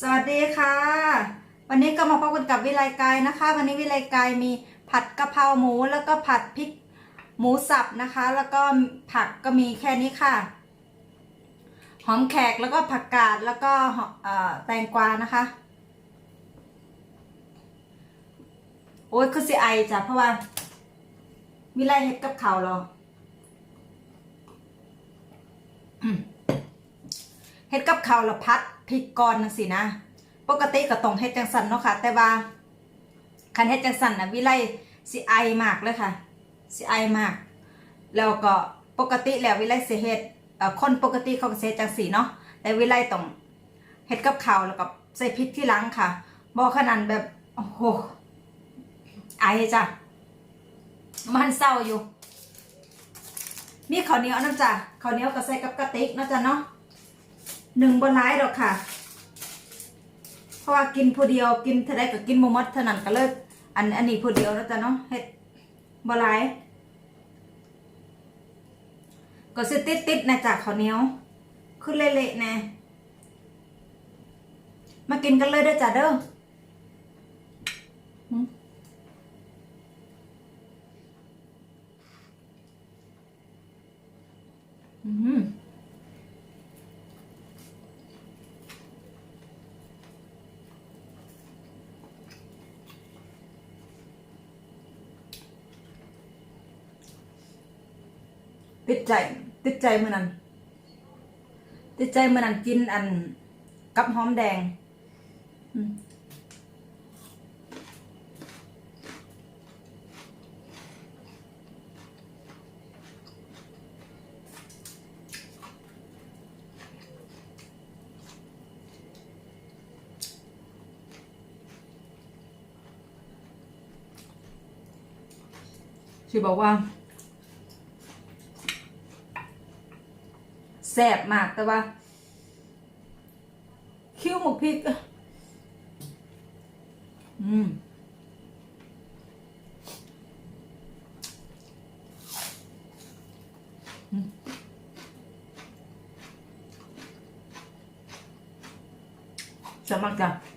สวัสดีค่ะ วันนี้ก็มาพบกันกับวิไลกายนะคะ วันนี้วิไลกายมีผัดกะเพราหมูแล้วก็ผัดพริกหมูสับนะคะ แล้วก็ผักก็มีแค่นี้ค่ะ หอมแขกแล้วก็ผักกาดแล้วก็แตงกวานะคะ โอ้ยคือสิไอจ้ะเพราะว่าวิไลเฮ็ดกับข้าวหรอเฮ็ดกับข้าวละพัด พริกก่อนจังซี่นะ ปกติก็ต้องเฮ็ดจังซั่นเนาะค่ะ แต่ว่าคันเฮ็ดจังซั่นนะวิไลสิไอมากเลยค่ะสิไอมาก แล้วก็ปกติแล้ววิไลสิเฮ็ดเอ่อคนปกติเขาก็สิเฮ็ดจังซี่เนาะแต่วิไลต้องเฮ็ดกับข้าวแล้วก็ใส่พริกที่หลังค่ะบ่ขนาดแบบโอ้โหไอจ้ะมันเศร้าอยู่ มีข้าวเหนียวน้ำจ้ะข้าวเหนียวก็ใส่กับกระติกนาะจ้ะเนาะ หนึ่งบนร้ายดอกค่ะ เพราะว่ากินผู้เดียวกินเท่าไรก็กินมมดเท่านั้นก็เลิกอันอันนี้ผู้เดียวแล้วจ้ะเนาะเฮ็ดบร้ายก็สิติดติดๆนะจากข้าวเหนียวขึ้นเละๆแน่มากินกันเลยเด้อจ้ะเด้อหืมอืม ติดใจ ติดใจมื่อนั้นติดใจมื่อนั้นกินอันกับหอมแดงอืมชีบอกว่า แซ่บมากแต่ว่า คิ้วหมกพริกอะอืมอืมแซ่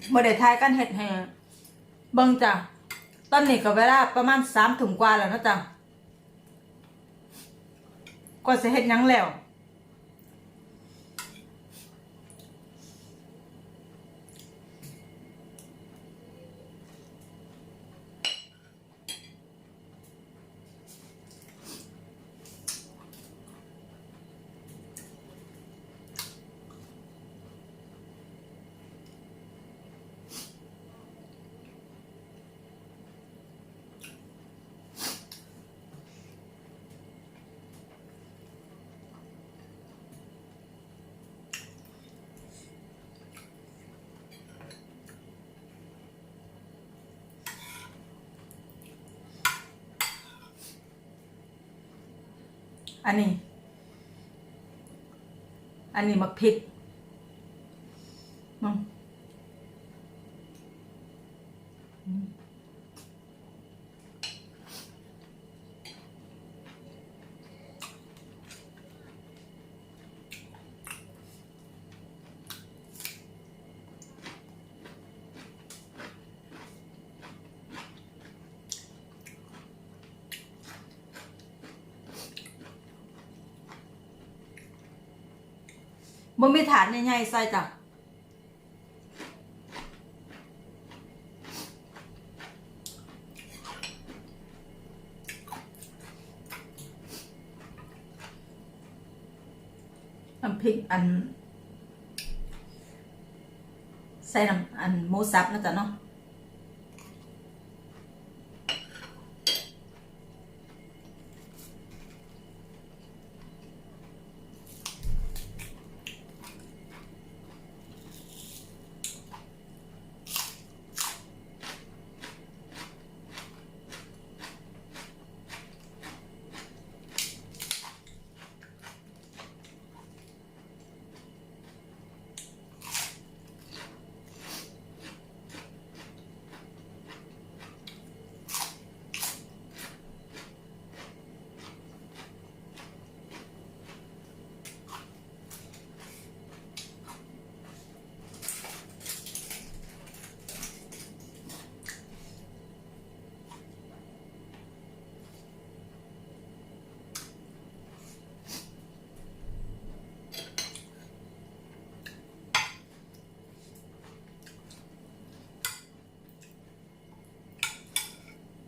บมากจ้ะบ่ได้ทายกันเห็ดแห่เบิ่งจ้ะตอนนี้ก็เวลาประมาณสามถุงกว่าแล้วนะจ๊ะก็จะเห็ดยังแล้ว อันนี้ อันนี้มักพริกมัง บ่มีฐานใหญ่ๆใส่จ้ะน้ำพริกอัน ใส่น้ำอันหมูสับนะจ๊ะเนาะ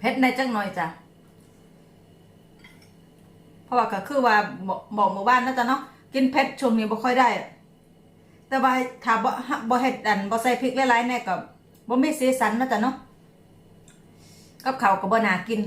เผ็ดในจังหน่อยจ้ะเพราะว่าก็คือว่าบอกหมู่บ้านนะจ๊ะเนาะกินเผ็ดช่วงนี้บ่ค่อยได้ แต่ว่าถ้าบ่บ่เห็ดดันบ่ใส่พริกหลายๆแน่ก็บ่มีสีสันนะจ๊ะเนาะกับข้าวก็บ่น่ากิน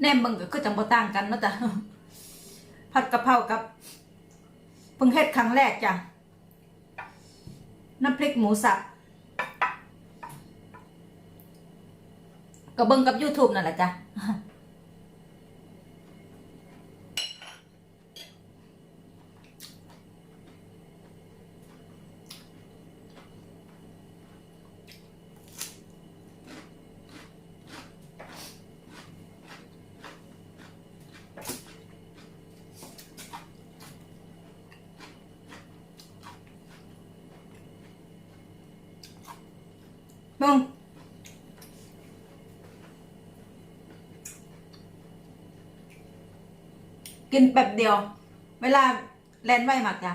แนมเบิ่งก็คือจังบ่ต่างกันเนาะจ้ะผัดกะเพรากับเพิ่งเฮ็ดครั้งแรกจ้ะน้ำพริกหมูสับก็เบิ่งกับ YouTube นั่นแหละจ้ะ เบิ่ง กินแป๊บเดียว เวลาแลนไว้มากจ้ะ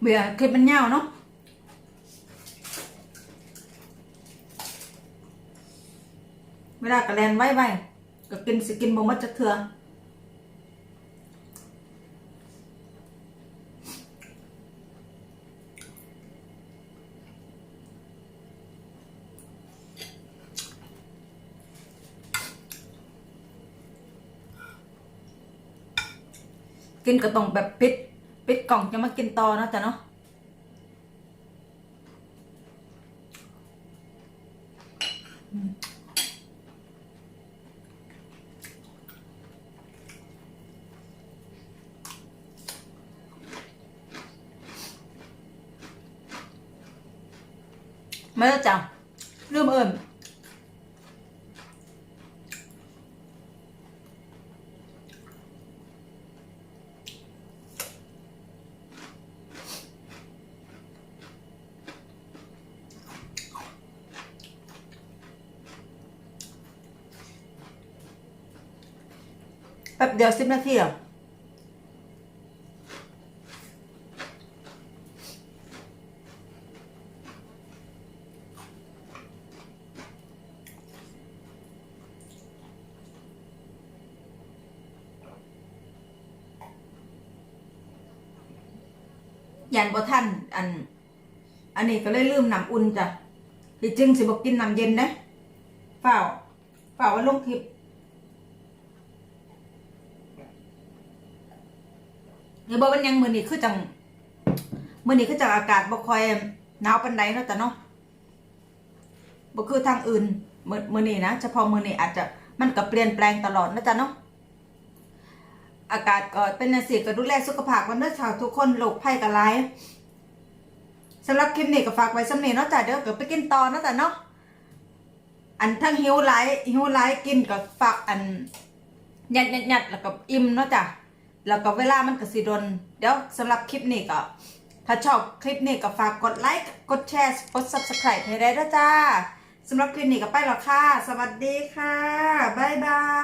เบื่อคลิปมันยาวเนาะเวลากระแลนไว้ไว้ก็กินสิกินบ่หมดจักเทื่อ กินก็ต้องแบบปิดปิดกล่องจะมากินต่อนะจ๊ะเนาะอืมมาแล้วจ้ะลืมเอิ่ม แป๊บเดียวสิบนาทีเหรอยันบ่ท่านอัน อันนี้ก็เลยลืมน้ำอุ่นจ้ะที่จริงสิบอกกินน้ำเย็นนะเปล่าเปล่าว่าลงคลิป เดี๋ยวบอกว่ายังมือนี้คือจังมือนี้คือจังอากาศบ่ค่อยหนาวปานใดเนาะแต่เนาะบ่คือทางอื่นมือมือนี้นะเฉพาะมือนี้อาจจะมันก็เปลี่ยนแปลงตลอดนะจ๊ะเนาะอากาศก็เป็นจังซี่ก็ดูแลสุขภาพกันเด้อชาวทุกคนโรคภัยก็หลายสำหรับคลิปนี้ก็ฝากไว้สำเนี้เนาะจ้ะเดี๋ยวก็ไปกินต่อเนาะจ้ะเนาะอันทั้งหิวหลหิวหลกินก็ฝากอันหยัดหยัดหยัดแล้วก็อิ่มเนาะจ้ะ แล้วก็เวลามันก็สิดนเดี๋ยวสำหรับคลิปนี้ก็ ถ้าชอบคลิปนี้ก็ฝากกดไลค์กดแชร์กด subscribe ให้ได้ด้วยจ้าสำหรับคลิปนี้ก็ไปแล้วค่ะ สวัสดีค่ะ บ๊ายบาย